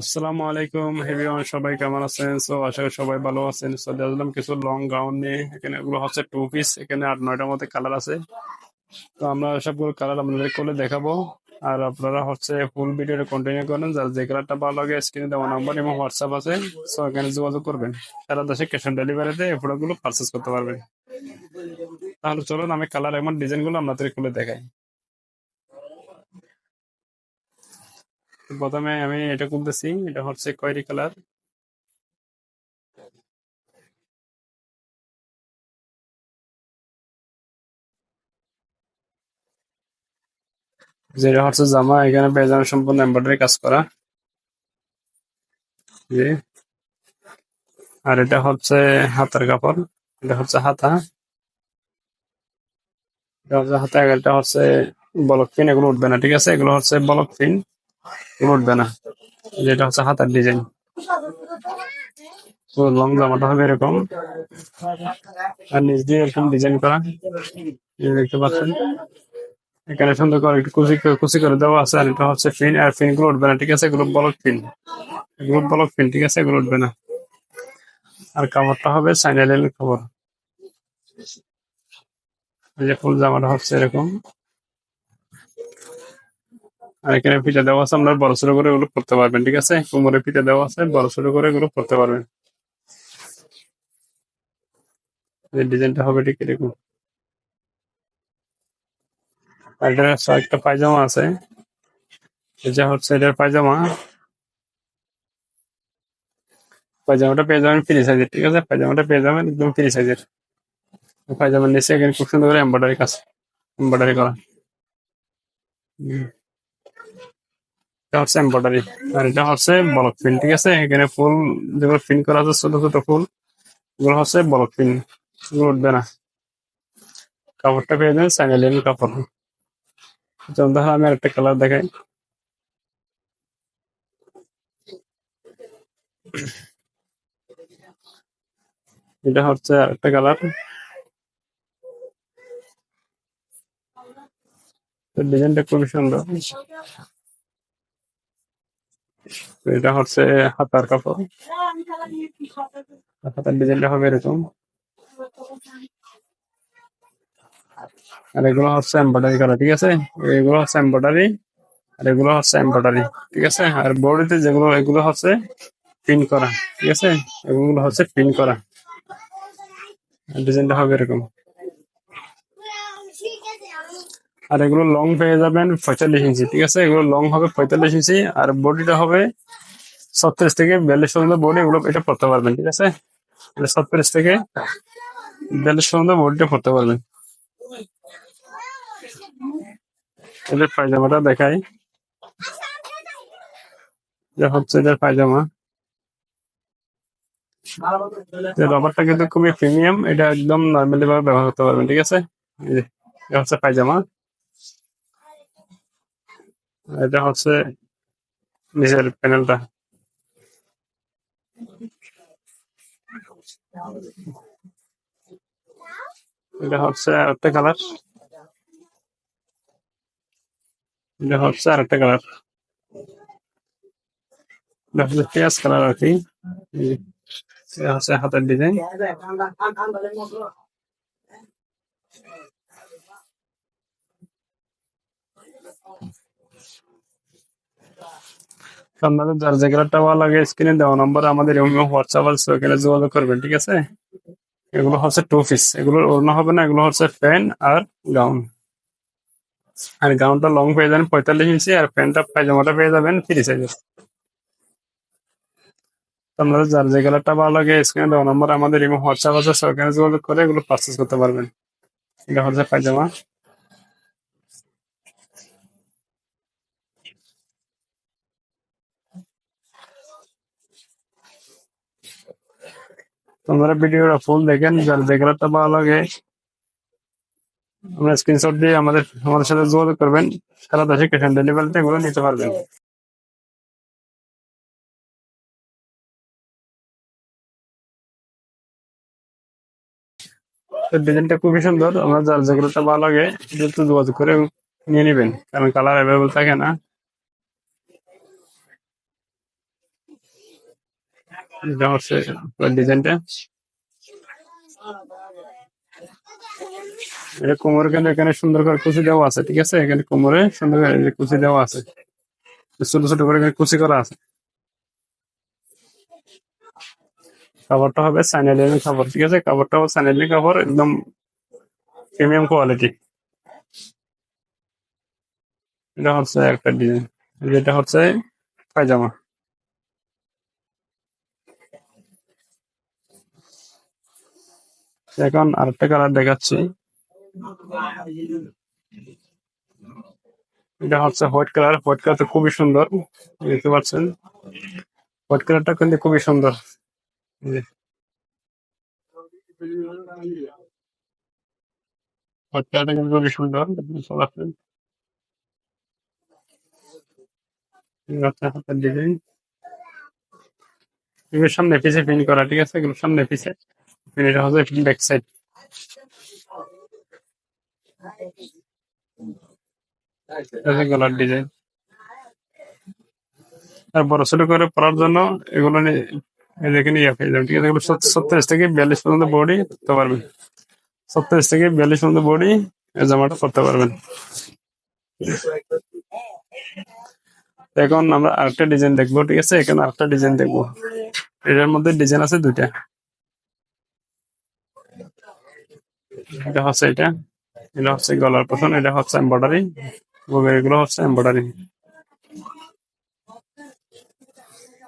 আসসালামু আলাইকুম এভরিওয়ান সবাই কেমন আছেন? সো আশা করি সবাই ভালো আছেন। চলে আসলাম কিছু লং গাউন নিয়ে। এখানে এগুলো হচ্ছে টু পিস এখানে আট, নয়টার মধ্যে কালার আছে। তো আমরা সবগুলো কালার আপনাদের করে দেখাবো। আর আপনারা হচ্ছে ফুল ভিডিওটা কন্টিনিউ করেন। যার যে কালারটা ভালো লাগে স্ক্রিনে দেওয়া নাম্বার এবং হোয়াটসঅ্যাপ আছে। সো এখানে যোগাযোগ করবেন। সারা দেশে ক্যাশ অন ডেলিভারিতে এই প্রোডাক্টগুলো পারচেস করতে পারবেন। তাহলে চলুন আমি কালার এবং ডিজাইনগুলো আপনাদের খুলে দেখাই। প্রথমে আমি এটা খুলতেছি, এটা হচ্ছে কয়রি কালার। যেটা হচ্ছে জামা, এখানে যাবেন সম্পূর্ণ এমব্রয়ডারি কাজ করা। আর এটা হচ্ছে হাতের কাপড়, এটা হচ্ছে হাতা। এটা হচ্ছে হাতা, এটা হচ্ছে বলক পিন, এগুলো উঠবে না, ঠিক আছে? এগুলো হচ্ছে বলক পিন। উঠবে না। যেটা হচ্ছে হাতার ডিজাইন পুরো লং জামাটা হবে এরকম। আর নিচ দিয়ে এরকম ডিজাইন করা। দেখতে পাচ্ছেন। এখানে সুন্দর করে একটু কুচি কুচি করে দেওয়া আছে। আর এটা হচ্ছে ফিন আর ফিনগুলো উঠবে না, ঠিক আছে? এগুলো বলক ফিন এগুলো বলক ফিন ঠিক আছে? এগুলো উঠবে না। আর কাপড়টা হবে সাইনালের কাপড়। এই যে ফুল জামাটা হচ্ছে এরকম। আর এখানে ফিতা দেওয়া আছে, আপনার বড় ছোট করে এগুলো পড়তে পারবেন, ঠিক আছে? কোমরে ফিতা দেওয়া আছে, বড় ছোট করে এগুলো পড়তে পারবেন। ডিজাইনটা হবে ঠিক এরকম। আর এটার একটা পায়জামা আছে। এটা হচ্ছে এটার পায়জামা। পায়জামাটা পেয়ে যাবেন ফ্রি সাইজের, ঠিক আছে? পায়জামাটা পেয়ে যাবেন একদম ফ্রি সাইজের। পায়জামার নিচে এখানে খুব সুন্দর করে এম্বয়ডারি কাজ এম্বয়ডারি করা। এটা হচ্ছে এম্বয়ডারি আর এটা হচ্ছে বলক পিন ঠিক আছে? এখানে ফুল যেগুলো পিন করা আছে, ছোট ছোট ফুল, এগুলো হচ্ছে বলক পিন এগুলো উঠবে না। কাপড়টা পেয়ে যাবেন স্যানেলিয়ান কাপড়। ধরো আমি আরেকটা কালার দেখাই। এটা হচ্ছে আরেকটা কালার ডিজাইনটা খুবই সুন্দর। এটা হচ্ছে হাতার কাপড়। হাতার ডিজাইনটা হবে এরকম। আর এগুলো হচ্ছে এম্বয়ডারি করা, ঠিক আছে? এগুলো হচ্ছে এম্বয়ডারি আর এগুলো হচ্ছে এম্বয়ডারি ঠিক আছে? আর বডিতে যেগুলো, এগুলো হচ্ছে পিন করা, ঠিক আছে? এগুলো হচ্ছে পিন করা। ডিজাইনটা হবে এরকম। আর এগুলো লং পেয়ে যাবেন পঁয়তাল্লিশ ইঞ্চি ঠিক আছে? এগুলো লং হবে পঁয়তাল্লিশ ইঞ্চি আর বডিটা হবে ছত্রিশ থেকে বিয়াল্লিশ পর্যন্ত বডি এগুলো এটা পড়তে পারবেন ঠিক আছে? ছত্রিশ থেকে বিয়াল্লিশ পর্যন্ত বডিটা পড়তে পারবেন। এদের পায়জামাটা দেখাই। এটা হচ্ছে এদের পায়জামা। রবারটা কিন্তু খুবই প্রিমিয়াম এটা একদম নর্মালি ভাবে ব্যবহার করতে পারবেন ঠিক আছে? যে, হচ্ছে পায়জামা। আর এটা হচ্ছে নিচের প্যানেলটা এটা হচ্ছে আরেকটা কালার এটা হচ্ছে আরেকটা কালার এটা হচ্ছে পেঁয়াজ কালার আর কি এই যে, এটা হচ্ছে হাতের ডিজাইন আপনাদের যার যে কালারটা ভালো লাগে স্ক্রিনে দেওয়া নম্বর আমাদের হোয়াটসঅ্যাপ আছে, ওখানে যোগাযোগ করবেন, ঠিক আছে? এগুলো হচ্ছে টু পিস এগুলো ওড়না হবে না, এগুলো হচ্ছে প্যান্ট আর গাউন আর গাউনটা লং পেয়ে যাবেন পঁয়তাল্লিশ ইঞ্চি আর প্যান্টটা পায়জামাটা পেয়ে যাবেন ফ্রি সাইজের আপনাদের যার যে কালারটা ভালো লাগে স্ক্রিনে দেওয়া নম্বর আমাদের এবং হোয়াটসঅ্যাপ আছে so যোগাযোগ করে এগুলো পারচেস করতে পারবেন। এটা হচ্ছে পায়জামা। আপনারা ভিডিওটা ফুল দেখেন, যার কালারটা ভালো লাগে আপনারা স্ক্রিনশট দিয়ে আমাদের আমাদের সাথে যোগাযোগ করবেন, সারা দেশে ক্যাশ অন ডেলিভারিতে এগুলো নিতে পারবেন। ডিজাইনটা খুবই সুন্দর, আমরা যার যেগুলোটা ভালো লাগে একটু যোগাযোগ করে নিয়ে নেবেন, কারণ কালার অ্যাভেলেবল থাকে না। এটা হচ্ছে ডিজাইনটা এটা কোমর কিন্তু এখানে সুন্দর করে কুচি দেওয়া আছে, ঠিক আছে? এখানে কোমরে সুন্দর করে কুচি দেওয়া আছে। ছোট ছোট করে কুচি করা আছে। কাপড়টা হবে সাইনালিনের কাপড় ঠিক আছে? কাপড়টা হবে সাইনালিনের কাপড় একদম প্রিমিয়াম কোয়ালিটি এটা হচ্ছে একটা ডিজাইন যেটা হচ্ছে পায়জামা। এখন আরেকটা কালার দেখাচ্ছি। এটা হচ্ছে হোয়াইট কালার হোয়াইট কালারটা খুবই সুন্দর, দেখতে পাচ্ছেন? হোয়াইট কালারটা কিন্তু খুবই সুন্দর। হোয়াইট কিন্তু খুবই সুন্দর সামনে পিছে পিন করা, ঠিক আছে? সামনে পিছে। পিন এটা হচ্ছে ব্যাক সাইড গলার ডিজাইন আর বড় ছোট করে পরার জন্য এগুলো দেখে নিয়ে পেয়ে যাবেন ঠিক আছে, এগুলো সত্তরিশ থেকে বিয়াল্লিশ পর্যন্ত বডি করতে পারবেন। সত্তরিশ থেকে বিয়াল্লিশ পর্যন্ত বডি জামাটা করতে পারবেন। এখন আমরা আরেকটা ডিজাইন দেখব, ঠিক আছে? এখানে আরেকটা ডিজাইন দেখব। এটার মধ্যে ডিজাইন আছে দুইটা। এটা হচ্ছে এটা। এটা হচ্ছে গলার পছন্দ, এটা হচ্ছে এম্বয়ডারি এগুলো হচ্ছে এম্বয়ডারি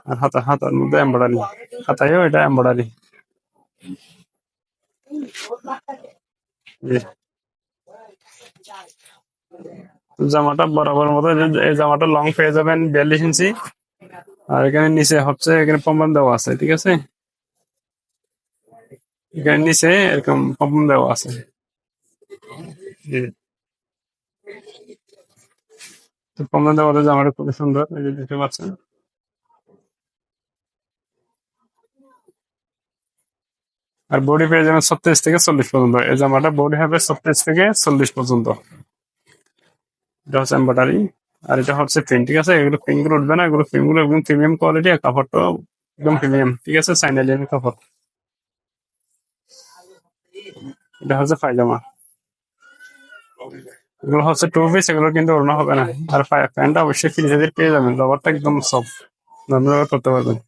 আর হাতা, হাতার মধ্যে এম্বয়ডারি হাতায়ও এটা এম্বয়ডারি জামাটা বরাবর মতো, এই জামাটা লং পেয়ে যাবেন বিয়াল্লিশ ইঞ্চি। আর এখানে নিচে হচ্ছে, এখানে পম্পন দেওয়া আছে, ঠিক আছে? এখানে নিচে এরকম পম্পন দেওয়া আছে তো পম্পন দেওয়া জামাটা খুবই সুন্দর, এই যে দেখতে পাচ্ছেন। আর বডি পেয়ে যাবেন ছত্রিশ থেকে চল্লিশ পর্যন্ত। এই জামাটা বডি হবে ছত্রিশ থেকে চল্লিশ পর্যন্ত। এটা হচ্ছে এম্বয়ডারি আর এটা হচ্ছে প্রিন্ট ঠিক আছে? এগুলো প্রিন্টগুলো উঠবে না। এগুলো প্রিন্টগুলো একদম প্রিমিয়াম কোয়ালিটি আর কাপড়টা একদম প্রিমিয়াম ঠিক আছে? সাইনালিয়ান কাপড়। এটা হচ্ছে পায়জামা। এগুলো হচ্ছে টু পিস এগুলো কিন্তু ওড়না হবে না। আর প্যান্টটা অবশ্যই ফ্রি সাইজের পেয়ে যাবেন। রবারটা একদম সফট নর্মাল করতে পারবেন।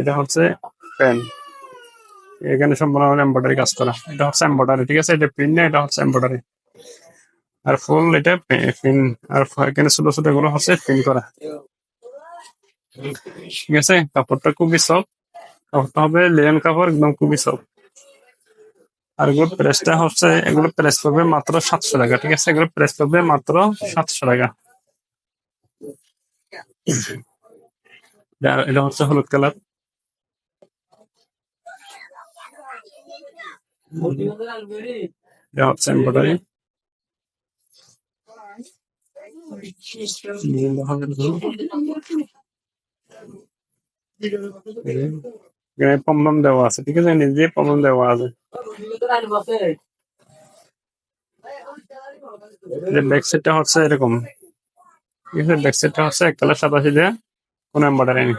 এটা হচ্ছে প্যান্ট। এখানে সম্পূর্ণ এম্বয়ডারি কাজ করা। এটা হচ্ছে এম্বয়ডারি ঠিক আছে? এটা প্রিন্ট না, এটা হচ্ছে এম্বয়ডারি আর ফুল এটা পিন আর এখানে ছোট ছোটগুলো হচ্ছে পিন করা। ঠিক আছে? কাপড়টা খুবই সফট কাপড়টা হবে লেন কাপড়, একদম খুবই সফট আর এগুলো প্রেসটা হচ্ছে, এগুলো প্রেস করবে মাত্র সাতশো টাকা, ঠিক আছে? এগুলো প্রেস করবে মাত্র সাতশো টাকা। এটা হচ্ছে হলুদ কালার। এটা দেওয়া আছে, ঠিক আছে? নিজে পম্পম দেওয়া আছে। ব্যাক সাইডটা হচ্ছে এরকম। ব্যাক সাইডটা হচ্ছে এক কালার সাদা সিধে কোনো এম্বয়ডারি নেই।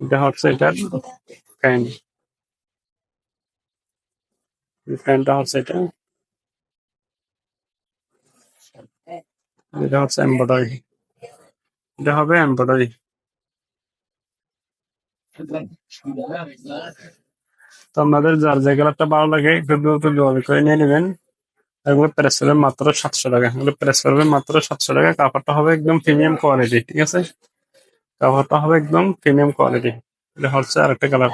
এটা হচ্ছে এটার প্যান্ট। প্যান্টটা হচ্ছে এটা। হচ্ছে এম্বয়ডারি এটা হবে এম্বয়ডারি তো আপনাদের যার যে কালারটা ভালো লাগে দ্রুত করে নিয়ে নেবেন। এগুলো প্রেস করবেন মাত্র সাতশো টাকা। এগুলো প্রেস করবেন মাত্র সাতশো টাকা। কাপড়টা হবে একদম প্রিমিয়াম কোয়ালিটি ঠিক আছে? কাপড়টা হবে একদম প্রিমিয়াম কোয়ালিটি এটা হচ্ছে আরেকটা কালার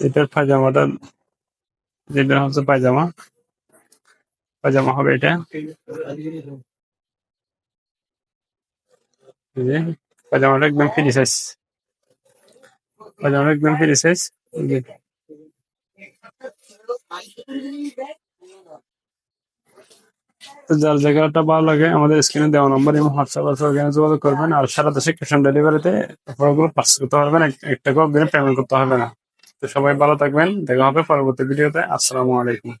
এটার পায়জামাটা যেটা হচ্ছে পায়জামা পায়জামা হবে এটা। এই যে, পায়জামাটা একদম ফ্রি সাইজ পায়জামাটা একদম ফ্রি সাইজ যার জায়গাটা ভালো লাগে, আমাদের স্ক্রিনে দেওয়া নম্বর এবং হোয়াটসঅ্যাপ আছে, ওখানে যোগাযোগ করবেন। আর সারা দেশে ক্যাশ অন ডেলিভারিতে প্রোডাক্টগুলো পার্সেল করতে পারবেন একটা এক টাকাও অগ্রিম পেমেন্ট করতে হবে না। তো সবাই ভালো থাকবেন, দেখা হবে পরবর্তী ভিডিওতে। আসসালামু আলাইকুম।